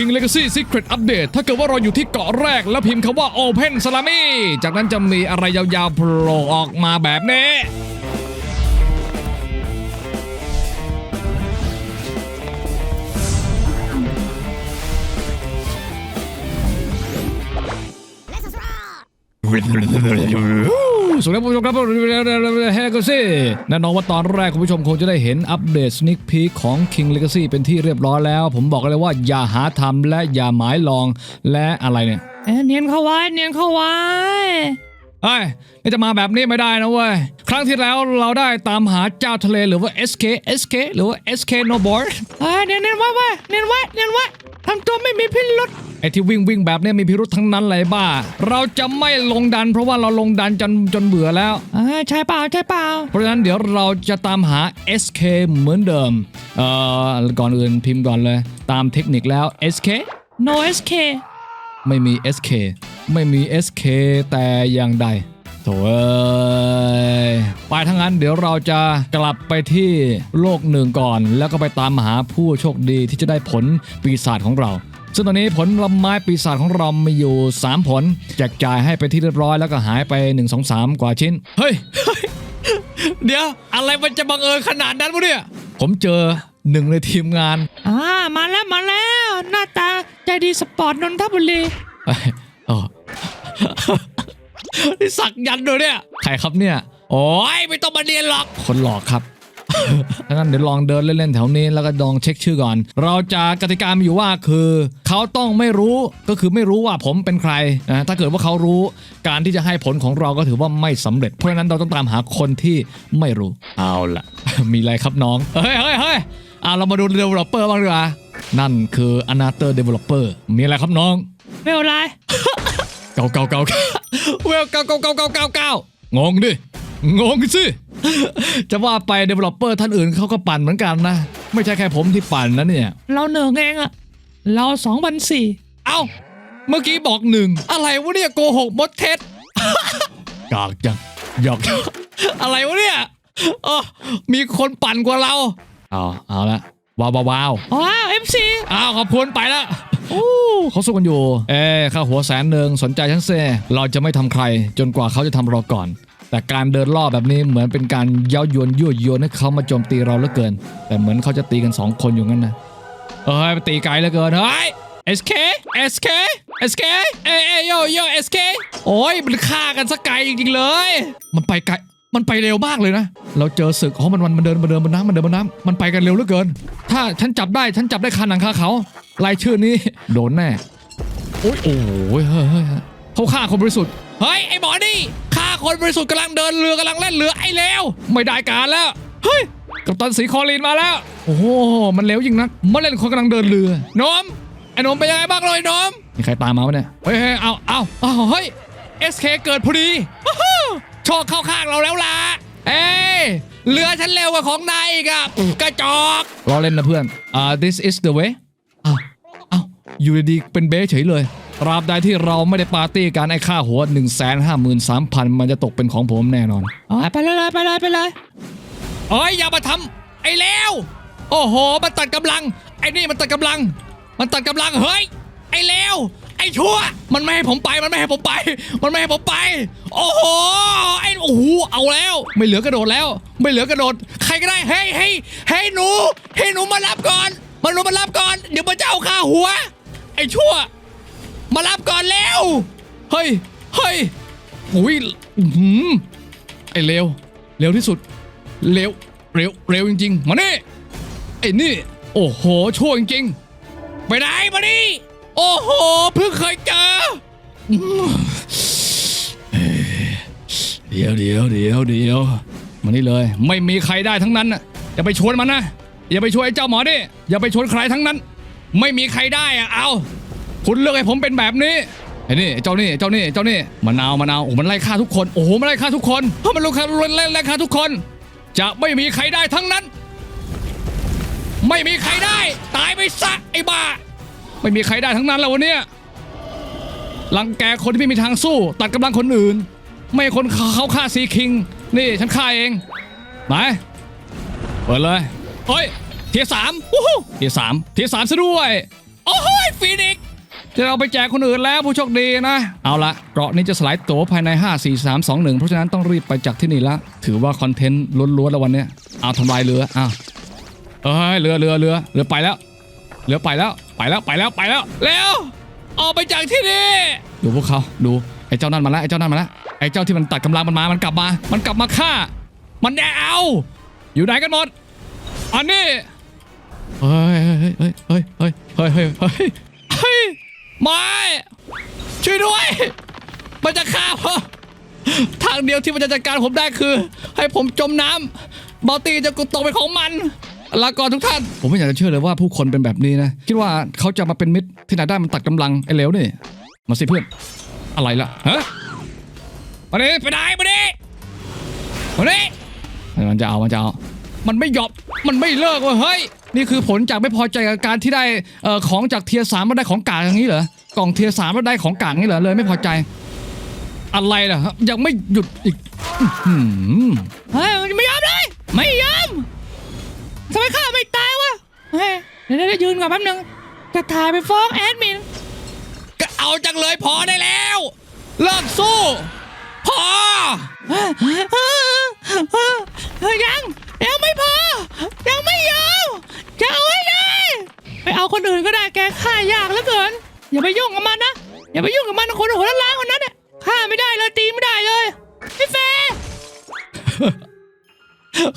King Legacy Secret Update ถ้าเกิดว่าเราอยู่ที่เกาะแรกแล้วพิมพ์คำว่า Open Salami จากนั้นจะมีอะไรยาวๆโผล่ออกมาแบบนี้ สวัสดีคุณผู้ชมครับเฮกซี่แน่นอนว่าตอนแรกคุณผู้ชมคงจะได้เห็นอัปเดต Sneak Peek ของ King Legacy เป็นที่เรียบร้อยแล้ว ผมบอกเลยว่าอย่าหาทำและอย่าหมายลองและอะไรเนี่ยเนียนเข้าไว้เนียนเข้าไว้เอ้นี่จะมาแบบนี้ไม่ได้นะเว้ย ครั้งที่แล้วเราได้ตามหาเจ้าทะเลหรือว่า SK SK หรือว่า SK No Board เอ้ยเนียนเนียนไว้ไว้เนียนไว้เนียนไว้ทำตัวไม่มีพิรุษ ไอ้ที่วิ่งวิ่งแบบเนี้ยมีพิรุษทั้งนั้นเลยบ้า เราจะไม่ลงดัน เพราะว่าเราลงดันจนจนเบื่อแล้วเอ้ยใช่เปล่าใช่เปล่า เพราะฉะนั้นเดี๋ยวเราจะตามหา SK เหมือนเดิม เอ่อ ก่อนอื่นพิมพ์ก่อนเลย ตามเทคนิคแล้ว SK no SK ไม่มี SK ไม่มี SK แต่อย่างใดโถ่เอ้ยไปทั้างนั้นเดี๋ยวเราจะกลับไปที่โลกหนึ่งก่อน แล้วก็ไปตามหาผู้โชคดีที่จะได้ผลปีศาจของเรา ซึ่งตอนนี้ผลลไม้ปีศาจของเรามีอยู่ 3 ผล แจกจ่ายให้ไปที่เรียบร้อยแล้วก็หายไป 1 2 3 กว่าชิ้น เฮ้ย เดี๋ยว อะไรมันจะบังเอิญขนาดนั้นวะเนี่ย ผมเจอหนึ่งในทีมงาน อ่ามาแล้วมาแล้ว หน้าตาใจดีสปอร์ตนนทบุรีเอ้ยอ๋อ นี่สักยันต์ด้วยเนี่ย ใครครับเนี่ย โอ้ยไม่ต้องมาเรียนหรอก คนหลอกครับ ถ้างั้นเดี๋ยวลองเดินเล่นๆแถวนี้แล้วก็ลองเช็คชื่อก่อน เราจะกติกามีอยู่ว่าคือเขาต้องไม่รู้ก็คือไม่รู้ว่าผมเป็นใครนะถ้าเกิดว่าเขารู้การที่จะให้ผลของเราก็ถือว่าไม่สำเร็จ เพราะฉะนั้นเราต้องตามหาคนที่ไม่รู้เอาล่ะมีอะไรครับน้องเฮ้ยเฮ้ยเฮ้ยอะเรามาดู developer บ้างดีกว่านั่นคือ another developer มีอะไรครับน้องไม่เป็นไรเก้าเก้าเก้าเวลเก้าเก้าเก้าเก้าเก้าเก้างงดิงงสิ จะว่าไป developer ท่านอื่นเขาก็ปั่นเหมือนกันนะ ไม่ใช่แค่ผมที่ปั่นนะเนี่ย เราเหนึ่งเองอะเราสองพันสี่เอ้า เมื่อกี้บอกหนึ่งอะไรวะเนี่ยโกหกมดเท็จกากจังหยอกอะไรวะเนี่ยเออมีคนปั่นกว่าเราเอาเอาละว้าวว้าวว้าวว้าวเอฟซีอ้าวขอบคุณไปละอู้เขาสู้กันอยู่ เอ้ค่าหัวแสนหนึ่งสนใจฉันเซเราจะไม่ทำใคร จนกว่าเขาจะทำเราก่อน แต่การเดินล่อบแบบนี้เหมือนเป็นการเย้ายวนยั่วยวนให้เขามาโจมตีเราเหลือเกิน แต่เหมือนเขาจะตีกันสองคนอยู่งั้นนะเอ้ยตีไกลเหลือเกินเฮ้ย SK SK SK เอ้ยเอ้ยโยโย SK โอ้ยมันฆ่ากันสไกลจริงๆเลย มันไปไกลมันไปเร็วมากเลยนะ เราเจอศึกอ๋อมันมันมันเดินมันเดินบนน้ำมันเดินบนน้ำมันไปกันเร็วเหลือเกิน ถ้าฉันจับได้ฉันจับได้คาหนังคาเขารายชื่อนี้โดนแน่โอ้ยโอ้ยเฮ้ยเฮ้ยเขาฆ่าคนบริสุทธิ์เฮ้ยไอ้หมอนี่ คนบริสุทธิ์กำลังเดินเรือกำลังเล่นเรือไอ้เลวไม่ได้การแล้ว เฮ้ย กัปตันสีคอลีนมาแล้ว โอ้โห มันเร็วจริงนะมาเล่นคนกำลังเดินเรือโนมไอ้โนมเป็นยังไงบ้างเลยโนมมีใครตามมาวะเนี่ยเฮ้ยเฮ้ยเอาเอาเอาเฮ้ย SK เกิดพอดีว้าวโชคเข้าข้างเราแล้วล่ะ เอ้ยเรือฉันเร็วกว่าของนายอีกอะกระจอกรอเล่นนะเพื่อน อ่า this is the way อ้าวเอ้าอยู่ดีๆเป็นเบสเฉยเลย ตราบใดที่เราไม่ได้ปาร์ตี้การไอ้ค่าหัว 1 5 3 0 0 0 มันจะตกเป็นของผมแน่นอนอ๋อไปเลยไปเลยไปเลยเอ้ยอย่ามาทำไอ้เลวโอ้โห มันตัดกำลัง ไอ้นี่มันตัดกำลัง มันตัดกำลังเฮ้ย ไอ้เลวไอ้ชั่ว มันไม่ให้ผมไป มันไม่ให้ผมไป มันไม่ให้ผมไป โอ้โห ไอ้โอ้โห เอาแล้ว ไม่เหลือกระโดดแล้ว ไม่เหลือกระโดด ใครก็ได้ เฮ้ยเฮ้ยเฮ้ยหนูเฮ้ยหนูมารับก่อนมาหนูมารับก่อน เดี๋ยวมันจะเอาค่าหัว ไอ้ชั่ว มารับก่อนแล้วเฮ้ยเฮ้ยอุ้ยอื้อหือไอเร็วเร็วที่สุด เร็วเร็วเร็วจริง ๆ มานี่ไอ้นี่ โอ้โหชั่วจริงๆไปไหนมานี่โอ้โหเพิ่งเคยเจอเดี๋ยวเดี๋ยวเดี๋ยวเดี๋ยวมานี่เลย ไม่มีใครได้ทั้งนั้นน่ะอย่าไปชวนมันนะอย่าไปชวนไอ้เจ้าหมอนี่อย่าไปชวนใครทั้งนั้น ไม่มีใครได้อะเอา คุณเลือกให้ผมเป็นแบบนี้ไอ้นี่เจ้านี่เจ้านี่เจ้านี่มะนาวมะนาวโอ้โหมันไล่ฆ่าทุกคนโอ้โหมันไล่ฆ่าทุกคนเพราะมันล่ฆ่าไล่ไล่ฆ่าทุกคน จะไม่มีใครได้ทั้งนั้น ไม่มีใครได้ ตายไปซะไอ้บ้า ไม่มีใครได้ทั้งนั้นแล้ววันเนี้ยรังแกคนที่ไม่มีทางสู้ ตัดกำลังคนอื่น ไม่คนเขาฆ่าซีคิง นี่ฉันฆ่าเองไหนเปิดเลยเฮ้ยเทียร์สามวู้ฮู้เทียร์สามเทียร์สามซะด้วยโอ้โหฟินจ ที่เราไปแจกคนอื่นแล้วผู้โชคดีนะ เอาละเกราะนี้จะสลายตัวภายใน 5 4 3 2 1 เพราะฉะนั้นต้องรีบไปจากที่นี่ละ ถือว่าคอนเทนต์ล้นล้วนแล้ววันนี้เอาทำลายเรืออ้าเอ้ยเรือเรือเรือเรือไปแล้วเรือไปแล้วไปแล้วไปแล้วไปแล้วเร็วออกไปจากที่นี่ดูพวกเขาดูไอ้เจ้านั่นมาแล้วไอ้เจ้านั่นมาแล้วไอ้เจ้าที่มันตัดกำลังมันมามันกลับมา มันกลับมาฆ่า มันแเอา อยู่ไหนกันหมดอันนี้เฮ้ยเฮ้ยเฮ้ยเฮ้ยเฮ้ยเฮ้ยเฮ้ย ไม่ช่วยด้วย มันจะฆ่าผมทางเดียวที่มันจะจัดการผมได้คือ ให้ผมจมน้ำบอตีจะกุตกเป็นของมันลาก่อนทุกท่าน ผมไม่อยากจะเชื่อเลยว่าผู้คนเป็นแบบนี้นะ คิดว่าเขาจะมาเป็นมิตรที่ไหนได้มันตัดกำลังไอ้เหลวนี่ มาสิเพื่อน อะไรล่ะฮะมาดิไปไหนมาดิมาดิมันจะเอา มันจะเอา มันไม่ยอม มันไม่เลิกว้ยเฮ้ย นี่คือผลจากไม่พอใจกับการที่ได้เอ่อของจากเทียสามมาได้ของกลางอย่างนี้เหรอกล่องเทียสามมาได้ของกลางอย่างนี้เหรอเลยไม่พอใจอะไรล่ะครับยังไม่หยุดอีกอื้อหือเฮ้ยมันไม่ยอมเลย ไม่ยอมทำไมข้าไม่ตายวะเฮ้ยเดี๋ยวเดี๋ยวยืนก่อนแป๊บนึงจะถ่ายไปฟ้องแอดมินก็เอาจังเลยพอได้แล้ว เลิกสู้พอเฮ้ยเฮ้ยเฮ้ยเฮ้ยยังยังไม่พอยังไม่ยอม จะเอาให้ได้ ไปเอาคนอื่นก็ได้แกฆ่ายากเหลือเกิน อย่าไปยุ่งกับมันนะ อย่าไปยุ่งกับมันนะคนหัวล้านๆคนนั้นเนี่ยฆ่าไม่ได้เลยตีไม่ได้เลยไม่แฟร์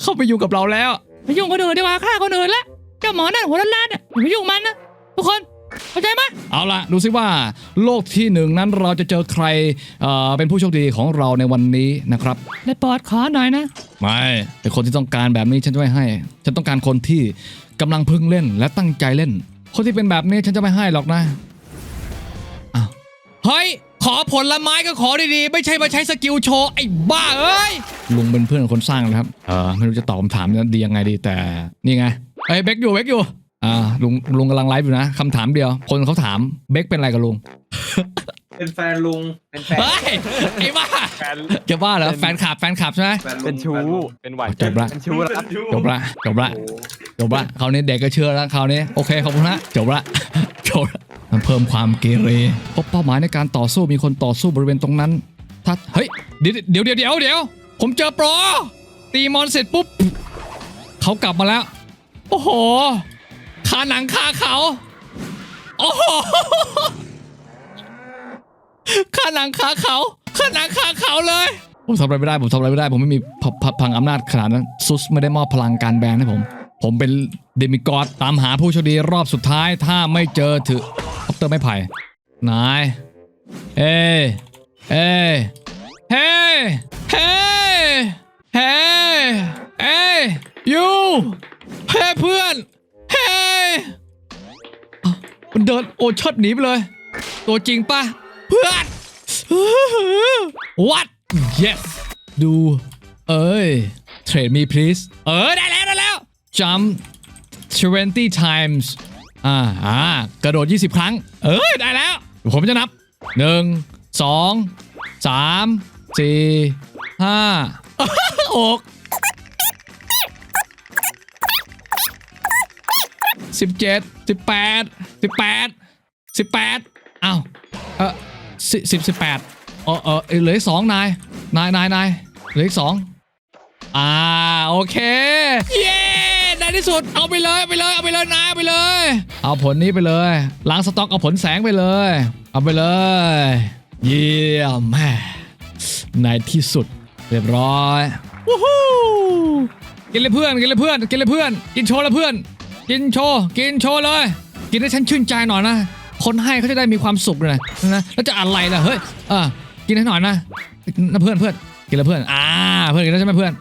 เข้าไปอยู่กับเราแล้ว ไปยุ่งคนอื่นดีกว่าฆ่าคนอื่นละเจ้าหมอนั่นหัวล้านๆเนี่ยอย่าไปยุ่งมันนะทุกคนเข้าใจไหม เอาล่ะดูซิว่าโลกที่หนึ่งนั้นเราจะเจอใครเอ่อเป็นผู้โชคดีของเราในวันนี้นะครับ ได้ปอดขอหน่อยนะ ไม่เป็นคนที่ต้องการแบบนี้ฉันจะไม่ให้ ฉันต้องการคนที่ กำลังพึงเล่นและตั้งใจเล่น คนที่เป็นแบบนี้ฉันจะไม่ให้หรอกนะอ้าวเฮ้ย ขอผลไม้ก็ขอดีๆ ไม่ใช่มาใช้สกิลโชว์ไอ้บ้าเอ้ย ลุงเป็นเพื่อนคนสร้างนะครับ เออไม่รู้จะตอบคำถามดียังไงดีแต่ นี่ไงเอ้ยเบคอยู่เบคอยู่ อ่าลุงลุงกำลังไลฟ์อยู่นะคำถามเดียว คนเขาถามเบคเป็นอะไรกับลุง เป็นแฟนลุง เป็นแฟน เฮ้ยไอ้บ้าแฟนจะบ้าเหรอแฟนคลับแฟนคลับใช่ไหมแฟนลุงเป็นชู้แฟลุงเป็นหวานจบละเป็นชู้แล้วครับ จบละจบละโอ้โหจบละคราวนี้เด็กก็เชื่อแล้วคราวนี้โอเคขอบคุณนะจบละจบละมันเพิ่มความเกเรพบเป้าหมายในการต่อสู้มีคนต่อสู้บริเวณตรงนั้นถ้าเฮ้ยเดี๋ยวเดี๋ยวเดี๋ยวเดี๋ยวเดี๋ยวผมเจอโปรตีมอนเสร็จปุ๊บเขากลับมาแล้ว โอ้โหคาหนังคาเขาโอ้โหคา หนังคาเขาคาหนังคาเขาเลย ผมทำอะไรไม่ได้ผมทำอะไรไม่ได้ ผมไม่มีพพพลังอำนาจขนาดนั้นซุสไม่ได้มอบพลังการแบนให้ผม ผมเป็นเดมิกอดตามหาผู้โชคดีรอบสุดท้ายถ้าไม่เจอถือคอปเตอร์ไม่ไผ่นายเอ้เอ้เฮ้เฮ้เฮ้เอ้ยูเฮ้เพื่อนเฮ้มันเดินโอชดหนีไปเลย ตัวจริงปะเพื่อน What yes ดู เอ้ย trade me please เออ ได้แล้ว ได้แล้ว jump 20 times อ่าอ่ากระโดด 20 ครั้ง เออ ได้แล้ว ผมจะนับ 1 2 3 4 5 6สิบเจ็ดสิบแปดสิบแปดสิบแปดอ้าวเออ สิสิบสิบแปดเออเออเหลืออีกสองนาย นายนายนายเหลืออีกสองอ่าโอเค เย้ในที่สุดเอาไปเลยเอาไปเลยเอาไปเลยนายเอาไปเลย เอาผลนี้ไปเลยล้างสต็อกเอาผลแสงไปเลย เอาไปเลย เยี่ยมแม่ในที่สุดเรียบร้อยวู้ฮู้กินเลยเพื่อนกินเลยเพื่อนกินเลยเพื่อน กินโชว์เลยเพื่อน กินโชว์กินโชว์เลย กินให้ฉันชื่นใจหน่อยนะ คนให้เขาจะได้มีความสุขเลยนะแล้วจะอะไรล่ะเฮ้ยเออกินให้หน่อยนะนะเพื่อนเพื่อนกินเลยเพื่อนอ่าเพื่อนกินแล้วใช่ไหมเพื่อน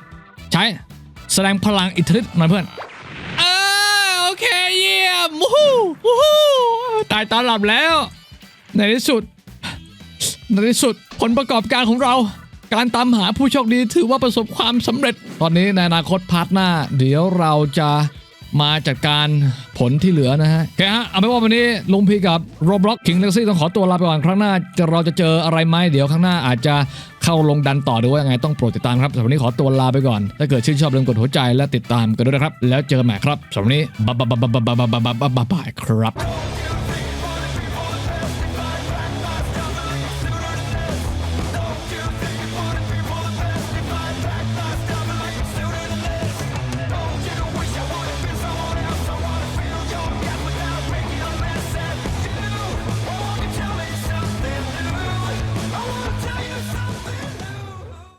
ใช้แสดงพลังอิทธิฤทธิ์หน่อยเพื่อนเออโอเคเยี่ยมวู้ฮู้วู้ฮู้ตายตาหลับแล้ว ในที่สุด ในที่สุดผลประกอบการของเราการตามหาผู้โชคดีถือว่าประสบความสำเร็จ ตอนนี้ในอนาคตพาร์ทหน้า เดี๋ยวเราจะ มาจัดการผลที่เหลือนะฮะโอเคฮะเอาเป็นว่าวันนี้ลุงพีกับโรบล็อกคิงเล็กซี่ต้องขอตัวลาไปก่อนครั้งหน้าจะเราจะเจออะไรไหมเดี๋ยวข้างหน้าอาจจะเข้าลงดันต่อหรือว่ายังไงต้องโปรดติดตามครับสำหรับวันนี้ขอตัวลาไปก่อนถ้าเกิดชื่นชอบลืมกดหัวใจและติดตามกันด้วยนะครับ แล้วเจอกันใหม่ครับสำหรับวันนี้บ๊ายบายบ๊ายบายบ๊ายบายบ๊ายบายบ๊ายบายครับ